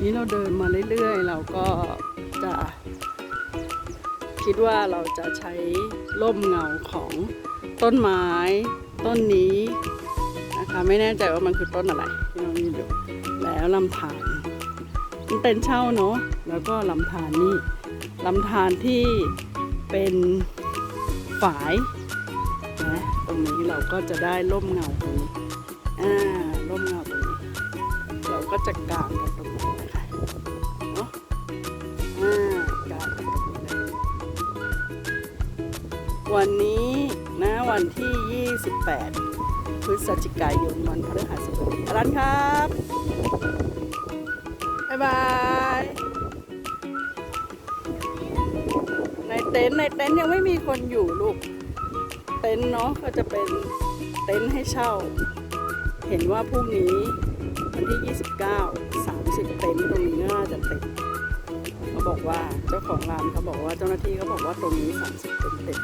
นี้เราเดินมาเรื่อยๆ เราก็จะคิดว่าเราจะใช้ร่มเงาของต้นไม้ต้นนี้นะคะไม่แน่ใจว่ามันคือต้นอะไรที่น้องนี่ดูแล้วลำธารมันเป็นเช่าเนาะแล้วก็ลำธารนี่ลำธารที่เป็นฝายนะตรงนี้เราก็จะได้ร่มเงาตรงนี้อ่าร่มเงาตรงนี้ เราก็จะกางกัน วันนี้นะวันที่ 28 พฤศจิกายนวันพฤหัสบดีอรันครับ บ๊ายบาย ในเต็นท์ในเต็นท์ยังไม่มีคนอยู่ลูก เต็นท์เนาะก็จะเป็นเต็นท์ให้เช่า เห็นว่าพรุ่งนี้วันที่ 29 30 เต็นท์ตรงนี้น่าจะเต็ม บอกว่าเจ้าของร้านเขาบอกว่าเจ้าหน้าที่เขาบอกว่าตรงนี้ 30เต็นท์เต็ม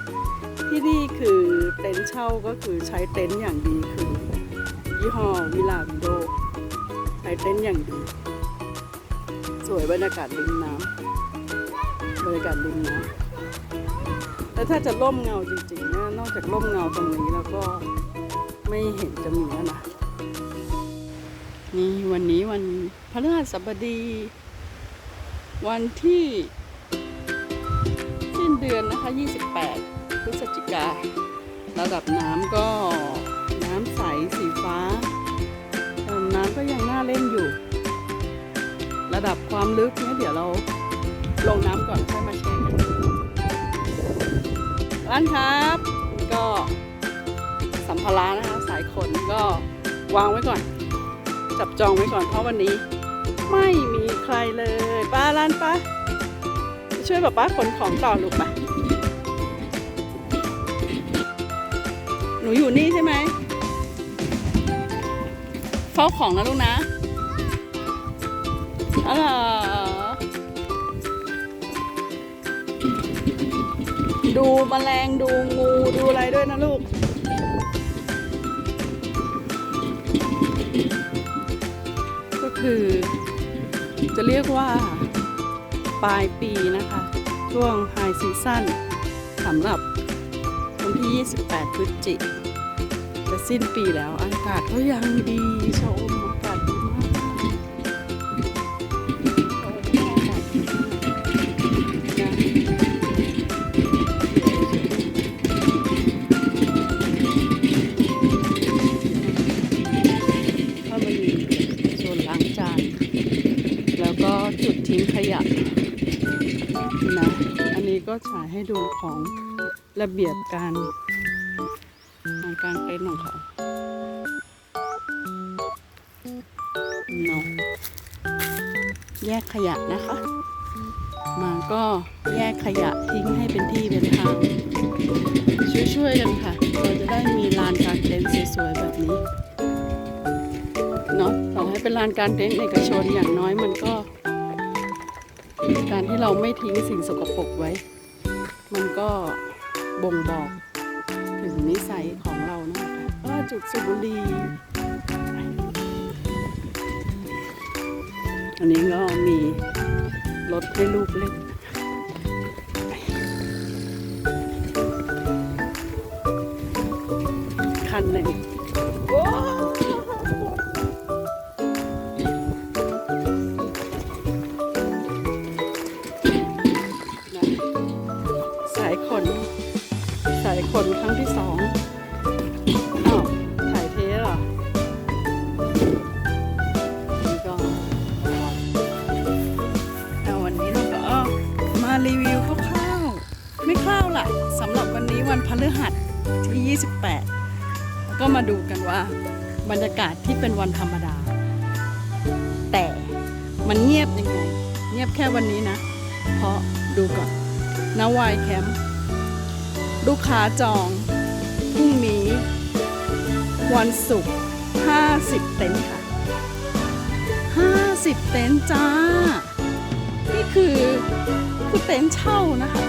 ที่นี่คือเต็นท์เช่าก็คือใช้เต็นท์อย่างดีคือยี่ห้อวิลาวิโดใช้เต็นท์อย่างดี สวยบรรยากาศริมน้ำบรรยากาศริมน้ำแล้วถ้าจะร่มเงาจริงๆนี่ยนอกจากร่มเงาตรงนี้แล้วก็ไม่เห็นจะมีแล้วนะนี่วันนี้วันพฤหัสบดี วันที่ สิ้นเดือนนะคะ 28 พฤศจิกา ระดับน้ำก็น้ำใสสีฟ้าน้ำก็ยังน่าเล่นอยู่ ระดับความลึกเนี่ยเดี๋ยวเราลงน้ำก่อนค่อยมาแชร์กันร้านครับ ก็สัมภาระนะคะสายขนก็วางไว้ก่อน จับจองไว้ก่อนเพราะวันนี้ ไม่มีใครเลยป้าร้านป้าช่วยป้าป้าขนของต่อลูกปะหนูอยู่นี่ใช่ไหมเฝ้าของนะลูกนะอ๋อเหรดูแมลงดูงูดูอะไรด้วยนะลูก ก็คือ จะเรียกว่าปลายปีนะคะ ช่วงไฮซีซั่นสำหรับวันที่ 28 พฤศจิกจะสิ้นปีแล้วอากาศก็ยังดีชมอากาศดีม ฉายให้ดูของระเบียบการของการเต็นของเขาเนาะแยกขยะนะคะ มาก็แยกขยะทิ้งให้เป็นที่เป็นทาง ช่วยๆกันค่ะ เราจะได้มีลานกางเต็นท์สวยๆแบบนี้เนาะต่อให้เป็นลานการเต็นท์เอกชนอย่างน้อยมันก็ การที่เราไม่ทิ้งสิ่งสกปรกไว้ มันก็บ่งบอกถึงนิสัยของเรานะคะก็จุดสูบบุหรี่อันนี้ก็มีรถให้ลูกเล่นคันหนึ่ง มาดูกันว่า บรรยากาศที่เป็นวันธรรมดา แต่มันเงียบยังไง เงียบแค่วันนี้นะ เพราะดูก่อนนาวายแคมป์ลูกค้าจองพรุ่งนี้ วันศุกร์50 เต็นท์ค่ะ 50 เต็นท์จ้า นี่คือคือเต็นท์เช่านะคะ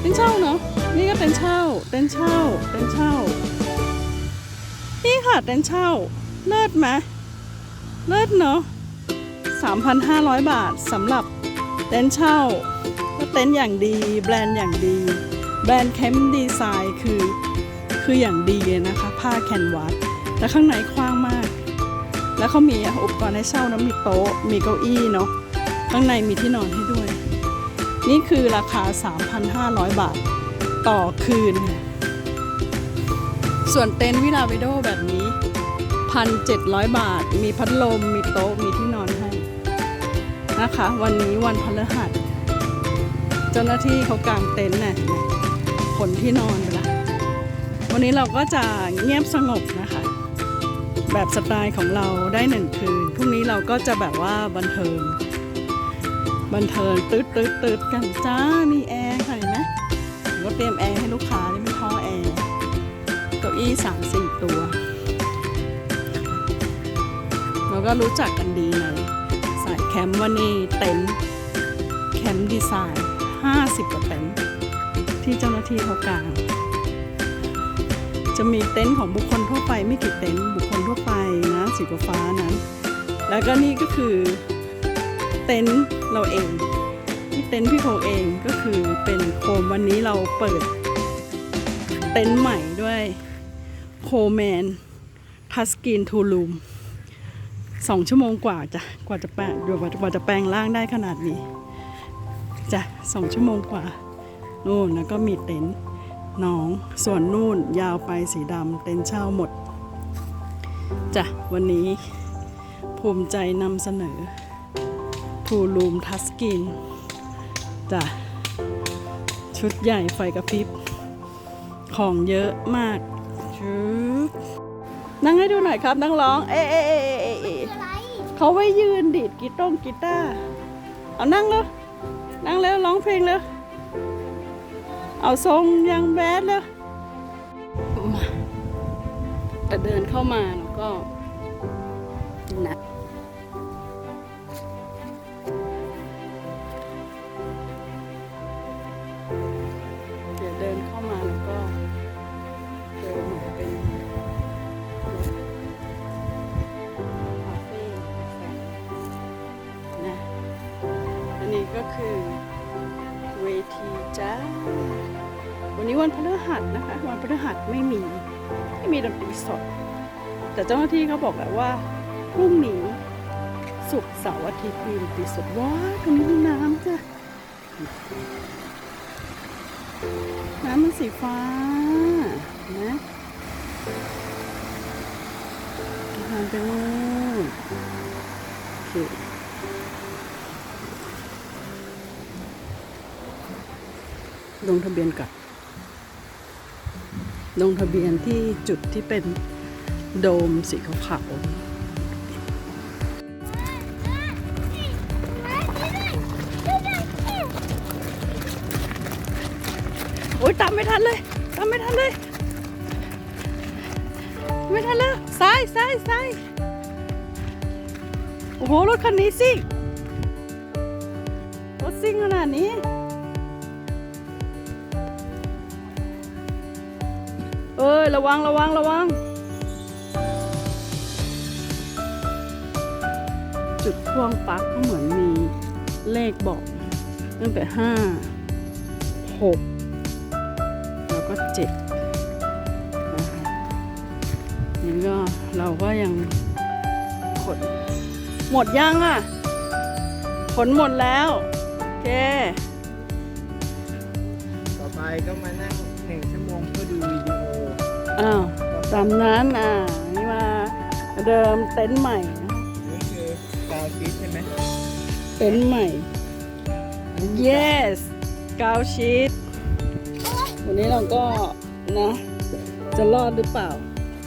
เต็นท์เช่าเนาะนี่ก็เต็นท์เช่า เต็นท์เช่า เต็นท์เช่า นี่ค่ะเต็นท์เช่า เลิศไหมเลิศเนาะ3,500 บาทสำหรับเต็นท์เช่าก็เต็นท์อย่างดี แบรนด์อย่างดี แบรนด์แคมป์ดีไซน์คือคืออย่างดีนะคะ ผ้าแคนวาสแต่ข้างในกว้างมาก แล้วเขามีอุปกรณ์ให้เช่านะมีโต๊ะ มีเก้าอี้เนาะข้างในมีที่นอนให้ด้วย นี่คือราคา 3,500 บาทต่อคืน ส่วนเต็นท์วิลาวิโดแบบนี้ 1,700 บาท มีพัดลม มีโต๊ะ มีที่นอนให้นะคะ วันนี้วันพฤหัส เจ้าหน้าที่เขากางเต็นท์น่ะขนที่นอนไปละวันนี้เราก็จะเงียบสงบนะคะ แบบสไตล์ของเราได้หนึ่งคืน พรุ่งนี้เราก็จะแบบว่าบันเทิง บันเทิงตืดตืดตืดกันจ้า มีแอร์ค่ะเห็นไหมก็เตรียมแอร์ให้ลูกค้านี่มีท่อแอร์เก้า อี้สามสี่ตัวเราก็รู้จักกันดีเลยสายแคมป์วันนี้เต็นท์แคมป์ดีไซน์50กว่าเต็นท์ที่เจ้าหน้าที่เขากาง จะมีเต็นท์ของบุคคลทั่วไปไม่กี่เต็นท์บุคคลทั่วไปนะสีฟ้านั้น แล้วก็นี่ก็คือเต็นท์เราเองที่เต็นท์พี่โคเองก็คือเป็นโคมวันนี้เราเปิดเต็นท์ใหม่ด้วย โคแมนทัสกินทูลูมสองชั่วโมงกว่าจ้ะกว่าจะแปลงเดี๋ยวกว่าจะแปลงร่างได้ขนาดนี้จ้ะสองชั่วโมงกว่านู่นแล้วก็มีเต็นท์หนองส่วนนู่นยาวไปสีดำเต็นท์เช่าหมดจ้ะวันนี้ภูมิใจนำเสนอทูลูมทัสกินจ้ะชุดใหญ่ไฟกระพริบ ของเยอะมาก ชุบนั่งให้ดูหน่อยครับนั่งร้อง เอ๊ะเอ๊ะเอ๊ะเอ๊ะเอ๊ะเขาไว้ยืนดีดกีตงกีตาร์เอานั่งแล้วนั่งแล้วร้องเพลงเลยเอาทรงยังแบดเลยแต่เดินเข้ามาแล้วก็ ไม่มีไม่มีดนตรีสด แต่เจ้าหน้าที่เขาบอกแล้วว่าพรุ่งนี้ศุกร์เสาร์อาทิตย์มีดนตรีสดว้าตรงนี้มีน้ำจ้ะน้ำมันสีฟ้านะทางไปนู่นโอเคลงทะเบียนก่อน ลงทะเบียนที่จุดที่เป็นโดมสีขาวโอ๊ยตามไม่ทันเลยตามไม่ทันเลย ไม่ทันแล้วซ้ายซ้ายซ้ายโอ้โหรถคันนี้ซิ่งรถซิ่งขนาดนี้ เอ้ย ระวังระวังระวัง จุดพ่วงปลั๊กก็เหมือนมีเลขบอก ตั้งแต่ห้าหกแล้วก็เจ็ดนี่ก็เราก็ยังขนหมดยังอะ ขนหมดแล้ว โอเค ต่อไปก็มานั่ง อ้าวตามนั้นอ่านี่มาเดิมเต็นท์ใหม่นะนี่คือกาวชีสใช่ไหมเต็นท์ใหม่ yes กาวชีตวันนี้เราก็นะจะรอดหรือเปล่า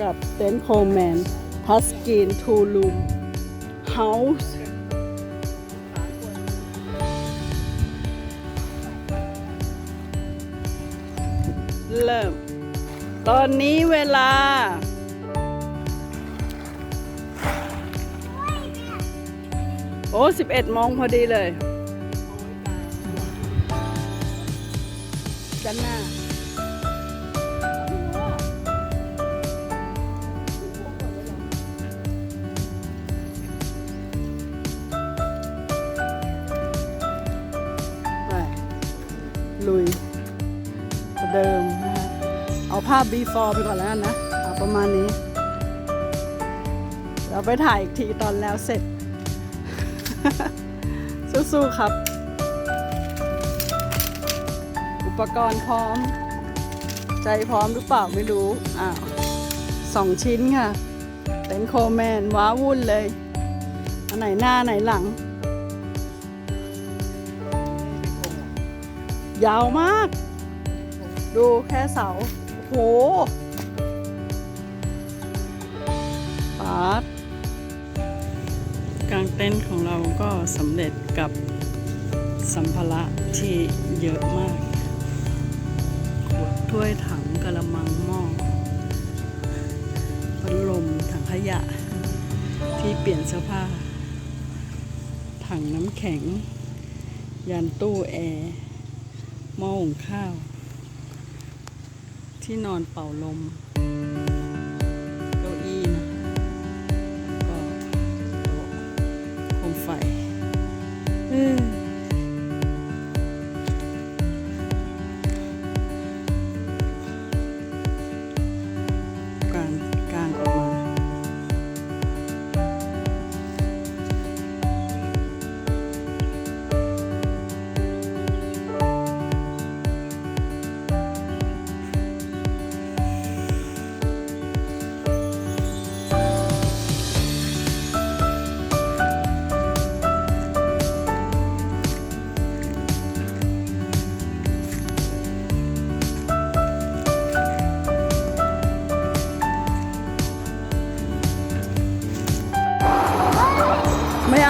กับเต็นท์โคแมนทัสกินทูลูมเฮาส์เริ่ม ตอนนี้เวลา โอ้สิบเอ็ดโมงพอดีเลย ด้านหน้าาภาพ before ไปก่อนแล้วกันนะประมาณนี้ เราไปถ่ายอีกทีตอนแล้วเสร็จ สู้ๆครับ อุปกรณ์พร้อม ใจพร้อมหรือเปล่าไม่รู้ อ้าวสองชิ้นค่ะ เป็นโคแมน ว้าวุ่นเลย อันไหนหน้าไหนหลัง ยาวมาก ดูแค่เสา โหปาดกางเต็นท์ของเราก็สำเร็จกับสัมภาระที่เยอะมากขวดถ้วยถังกระมังหม้อพัดลมถังขยะ ที่เปลี่ยนเสื้อผ้า ถังน้ำแข็ง ยันตู้แอร์หม้อหุงข้าว ที่นอนเป่าลม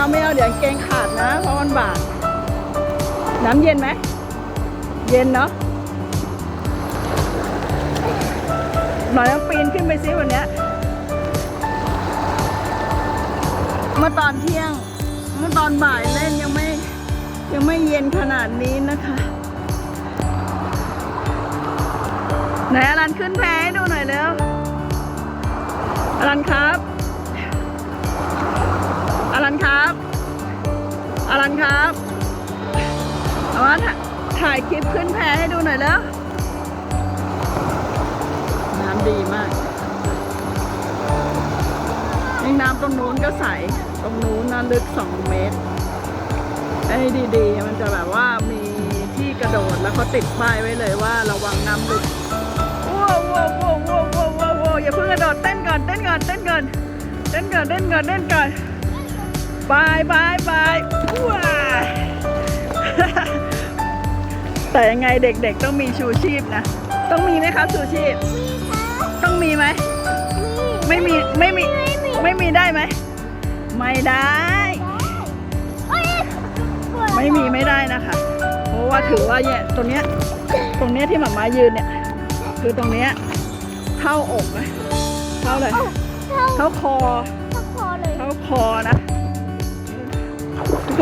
เอาไม่เอาเดี๋ยวกางเกงขาดนะ เพราะมันบาด น้ำเย็นไหม เย็นเนาะหน่อยต้องปีนขึ้นไปซิวันนี้เมื่อตอนเที่ยง เมื่อตอนบ่ายเล่นยังไม่ยังไม่เย็นขนาดนี้นะคะไหนอลันขึ้นแพให้ดูหน่อยเร็วอลันครับ ครับเอามาถ่าถ่ายคลิปขึ้นแพให้ดูหน่อยแล้ว น้ำดีมากนี่น้ำตรงนู้นก็ใส ตรงนู้นน่าลึก2เมตร ไอ้ดีๆ มันจะแบบว่ามีที่กระโดดแล้วเขาติดป้ายไว้เลยว่าระวังน้ำลึกว้าวว้าวว้าวว้าวว้าวว้าวว้าวอย่าเพิ่งกระโดดเต้นก่อนเต้นก่อนเต้นก่อนเต้นก่อนเต้นก่อนเต้นก่อน บายบายบายว้าแต่ยังไงเด็กๆต้องมีชูชีพนะ ต้องมีไหมครับชูชีพ ต้องมีไหม ไม่มี ไม่มี ไม่มีได้ไหม ไม่ได้ ไม่มีไม่ได้นะคะ เพราะว่าถือว่าเนี่ยตรงเนี้ย ตรงเนี้ยที่หมามายืนเนี่ย คือตรงเนี้ยเท่าอกนะเท่าเลยเท่าคอ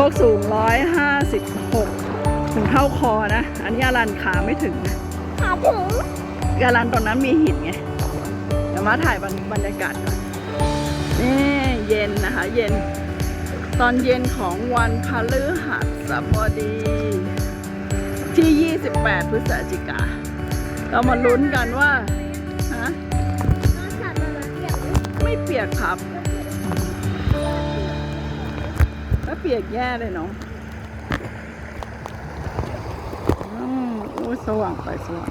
วกสูงร้อยห้าสิบหกถึงเท่าคอนะ อันนี้อารันขาไม่ถึงนะอารันตอนนั้นมีหินไง เดี๋ยวมาถ่ายบรรบรรยากาศก่อนนี่เย็นนะคะ เย็น ตอนเย็นของวันพฤหัสบดี ที่ 28 พฤศจิกา เรามาลุ้นกันว่า ฮะ ไม่เปียกครับ ปียกแย่เลยเนาะอืมโอ้สว่างไปสว่าง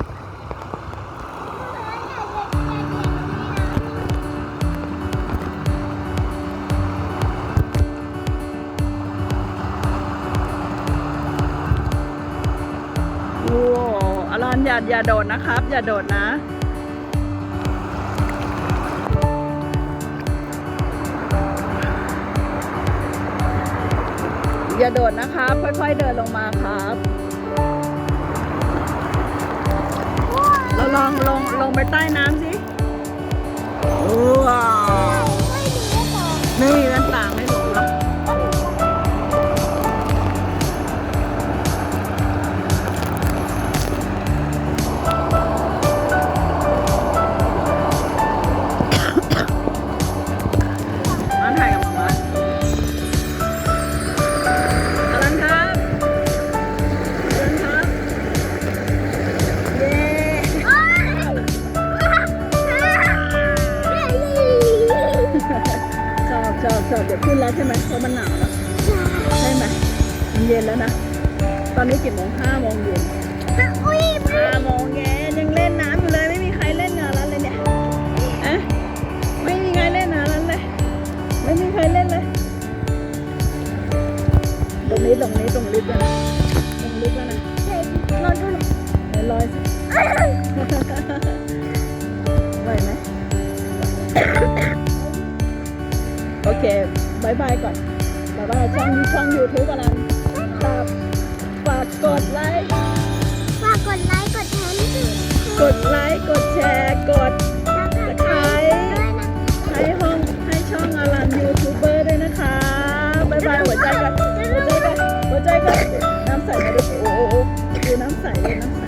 โอ้อลันอย่าอย่าโดดนะครับ อย่าโดดนะ อย่าโดดนะครับ ค่อยๆเดินลงมาครับ เราลองลงลงไปใต้น้ำสิว้าวไม่มีนตาไม่าง ช่ไหมเพราะมันหนาวแล้วใช่ไหมมันเย็นแล้วนะ ตอนนี้กี่โมงห้าโมงายบายก่อนบายบาช่องช่องยูทูบกำลังฝากฝากกดไลค์ ฝากกดไลค์ กดแชร์ด้วยกดไลค์ กดแชร์ กดนะคให้ห้องให้ช่องอลันยูทูบเบอร์ด้วยนะคะบายบายหัวใจกันหัวใจกันหัวใจกันน้ำใสมาดูโอ้โหดูน้ำใสเลยน้ำใส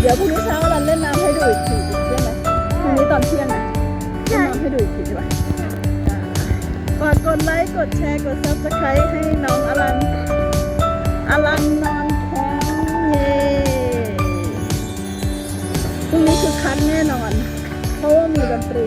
เดี๋ยวพรุ่งนี้ ดไลค์ กดแชร์ กดซับสไครต์ให้น้องอลัน อลันนอนแข็งเย่พรุ่งนี้คือคันแน่นอน เพราะว่ามีดนตรี